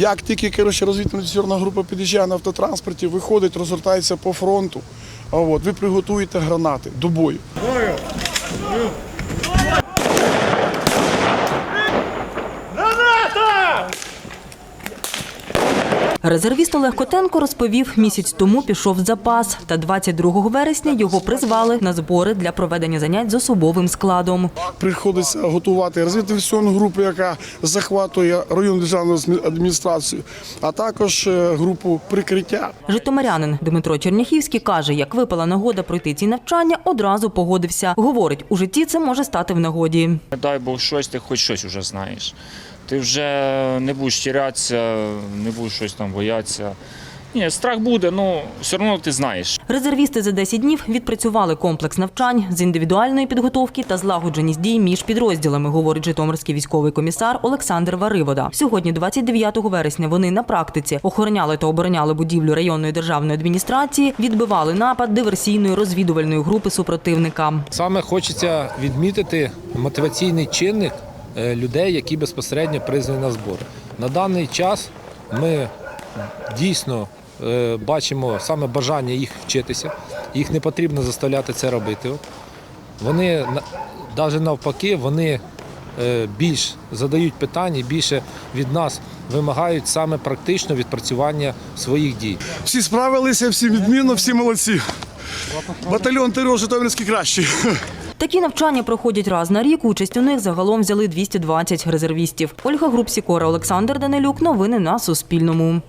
Як тільки коротше, розвідно-десантна група під'їжджає на автотранспорті, виходить, розгортається по фронту. А от ви приготуєте гранати до бою. Резервіст Олег Котенко розповів, місяць тому пішов в запас, та 22 вересня його призвали на збори для проведення занять з особовим складом. Приходиться готувати розвідно групу, яка захватує районну державну адміністрацію, а також е, групу прикриття. Житомирянин Дмитро Черняхівський каже, як випала нагода пройти ці навчання, одразу погодився. Говорить, у житті це може стати в нагоді. Дай Бог щось, ти хоч щось вже знаєш. Ти вже не будеш тірятися, не будеш щось там боятися. Ні, страх буде, ну все одно ти знаєш. Резервісти за 10 днів відпрацювали комплекс навчань з індивідуальної підготовки та злагодженість дій між підрозділами, говорить Житомирський військовий комісар Олександр Варивода. Сьогодні, 29 вересня, вони на практиці охороняли та обороняли будівлю районної державної адміністрації, відбивали напад диверсійної розвідувальної групи супротивника. Саме хочеться відмітити мотиваційний чинник людей, які безпосередньо призвані на збори. На даний час ми дійсно е, бачимо саме бажання їх вчитися. Їх не потрібно заставляти це робити. Вони навіть навпаки, вони е, більш задають питання, більше від нас вимагають саме практично відпрацювання своїх дій. Всі справилися, всі відмінно, всі молодці. Батальйон ТРО Житомирський кращий. Такі навчання проходять раз на рік. Участь у них загалом взяли 220 резервістів. Ольга Групсікора, Олександр Данилюк. Новини на Суспільному.